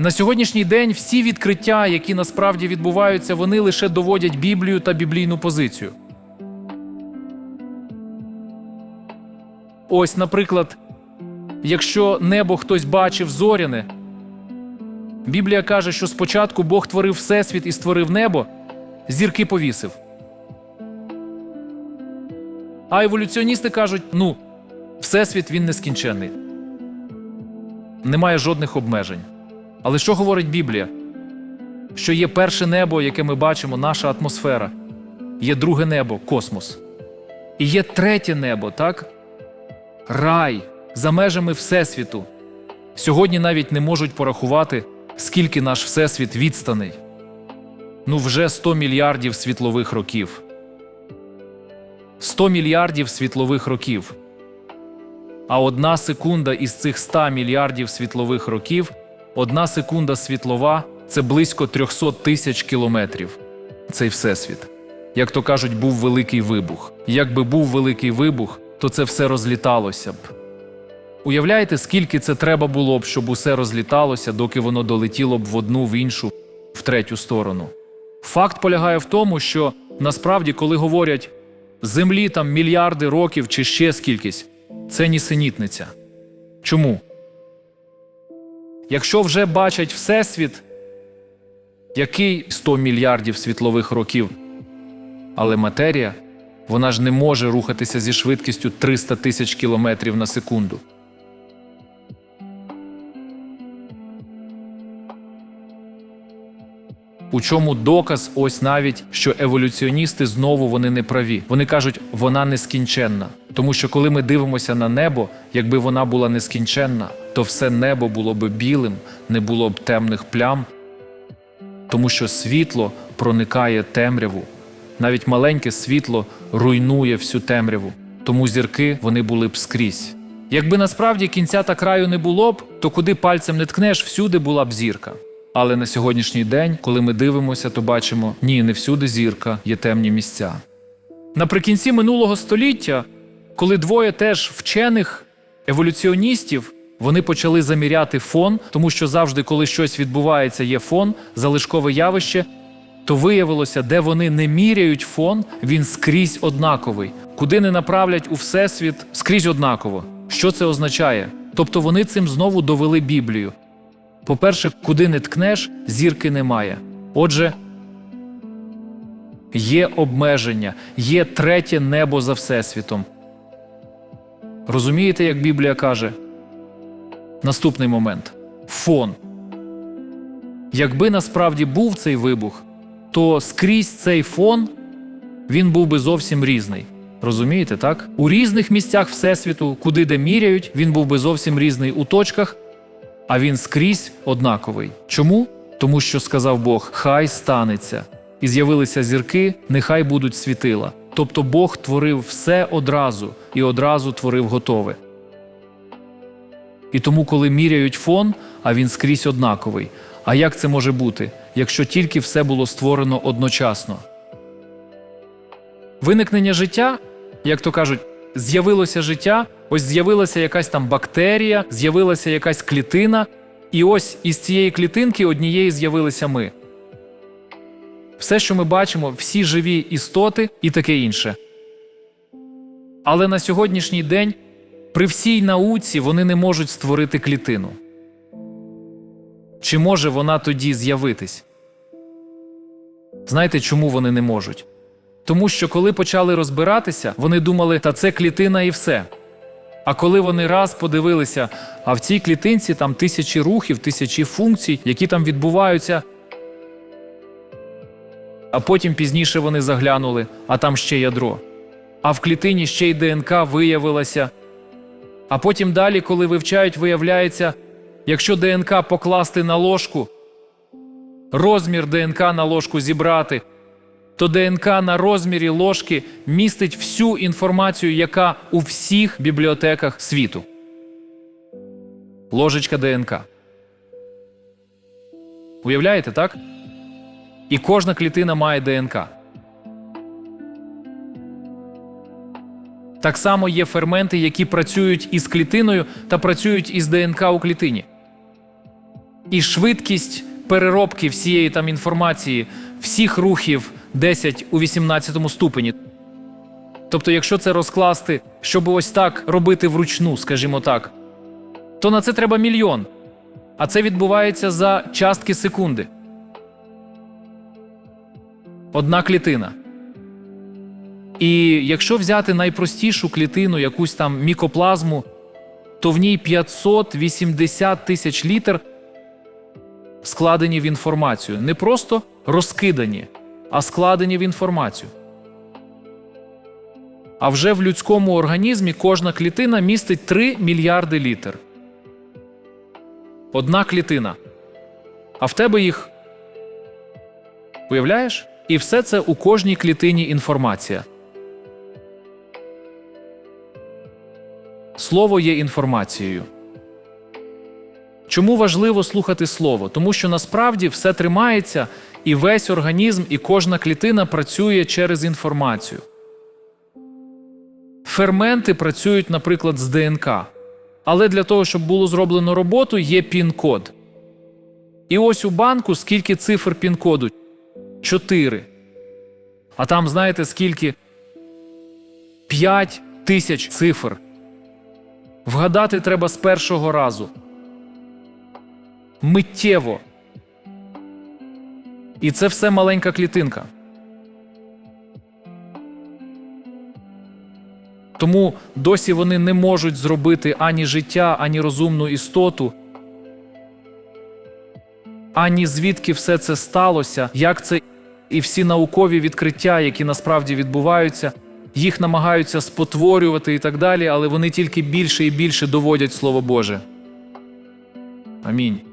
На сьогоднішній день всі відкриття, які насправді відбуваються, вони лише доводять Біблію та біблійну позицію. Ось, наприклад, якщо небо хтось бачив зоряне, Біблія каже, що спочатку Бог творив Всесвіт і створив небо, зірки повісив. А еволюціоністи кажуть: ну, Всесвіт він нескінченний. Немає жодних обмежень. Але що говорить Біблія? Що є перше небо, яке ми бачимо, наша атмосфера, є друге небо космос. І є третє небо, так? Рай за межами Всесвіту. Сьогодні навіть не можуть порахувати, скільки наш Всесвіт відстаний. Ну, вже 100 мільярдів світлових років. 100 мільярдів світлових років. А одна секунда із цих 100 мільярдів світлових років, одна секунда світлова це близько 300 тисяч кілометрів. Цей всесвіт. Як то кажуть, був великий вибух. Якби був великий вибух, то це все розліталося б. Уявляєте, скільки це треба було б, щоб усе розліталося, доки воно долетіло б в одну, в іншу, в третю сторону. Факт полягає в тому, що насправді, коли говорять землі там мільярди років чи ще скількись, це нісенітниця. Чому? Якщо вже бачать Всесвіт, який 100 мільярдів світлових років, але матерія, вона ж не може рухатися зі швидкістю 300 тисяч кілометрів на секунду. У чому доказ, ось навіть що еволюціоністи знову вони не праві. Вони кажуть, вона нескінченна. Тому що коли ми дивимося на небо, якби вона була нескінченна, то все небо було б білим, не було б темних плям, тому що світло проникає темряву. Навіть маленьке світло руйнує всю темряву, тому зірки вони були б скрізь. Якби насправді кінця та краю не було б, то куди пальцем не ткнеш, всюди була б зірка. Але на сьогоднішній день, коли ми дивимося, то бачимо, ні, не всюди зірка, є темні місця. Наприкінці минулого століття, коли двоє теж вчених еволюціоністів вони почали заміряти фон, тому що завжди, коли щось відбувається, є фон, залишкове явище, то виявилося, де вони не міряють фон, він скрізь однаковий. Куди не направлять у всесвіт, скрізь однаково. Що це означає? Тобто вони цим знову довели Біблію. По-перше, куди не ткнеш, зірки немає. Отже, є обмеження, є третє небо за Всесвітом. Розумієте, як Біблія каже? Наступний момент фон. Якби насправді був цей вибух, то скрізь цей фон він був би зовсім різний. Розумієте, так? У різних місцях Всесвіту, куди де міряють, він був би зовсім різний у точках, а він скрізь однаковий. Чому? Тому що сказав Бог: Хай станеться. І з'явилися зірки, нехай будуть світила. Тобто Бог творив все одразу і одразу творив готове. І тому, коли міряють фон, а він скрізь однаковий. А як це може бути, якщо тільки все було створено одночасно? Виникнення життя, як то кажуть, з'явилося життя, ось з'явилася якась там бактерія, з'явилася якась клітина, і ось із цієї клітинки однієї з'явилися ми. Все, що ми бачимо, всі живі істоти і таке інше. Але на сьогоднішній день при всій науці вони не можуть створити клітину. Чи може вона тоді з'явитись? Знаєте, чому вони не можуть? Тому що коли почали розбиратися, вони думали, та це клітина і все. А коли вони раз подивилися, а в цій клітинці там тисячі рухів, тисячі функцій, які там відбуваються. А потім пізніше вони заглянули, а там ще ядро. А в клітині ще й ДНК виявилася. А потім далі, коли вивчають, виявляється, якщо ДНК покласти на ложку, розмір ДНК на ложку зібрати, то ДНК на розмірі ложки містить всю інформацію, яка у всіх бібліотеках світу. Ложечка ДНК. Уявляєте, так? І кожна клітина має ДНК. Так само є ферменти, які працюють із клітиною та працюють із ДНК у клітині. І швидкість переробки всієї там інформації, всіх рухів 10 у 18 ступені. Тобто, якщо це розкласти, щоб ось так робити вручну, скажімо так, то на це треба мільйон. А це відбувається за частки секунди. Одна клітина. І якщо взяти найпростішу клітину, якусь там мікоплазму, то в ній 580 тисяч літр складені в інформацію. Не просто розкидані, а складені в інформацію. А вже в людському організмі кожна клітина містить 3 мільярди літр. Одна клітина. А в тебе їх. Уявляєш? І все це у кожній клітині інформація. Слово є інформацією. Чому важливо слухати слово? Тому що насправді все тримається, і весь організм, і кожна клітина працює через інформацію. Ферменти працюють, наприклад, з ДНК. Але для того, щоб було зроблено роботу, є пін-код. І ось у банку скільки цифр пін-коду? Чотири. А там знаєте скільки? П'ять тисяч цифр. Вгадати треба з першого разу. Миттєво. І це все маленька клітинка. Тому досі вони не можуть зробити ані життя, ані розумну істоту, ані звідки все це сталося, як це і всі наукові відкриття, які насправді відбуваються, їх намагаються спотворювати і так далі, але вони тільки більше і більше доводять Слово Боже. Амінь.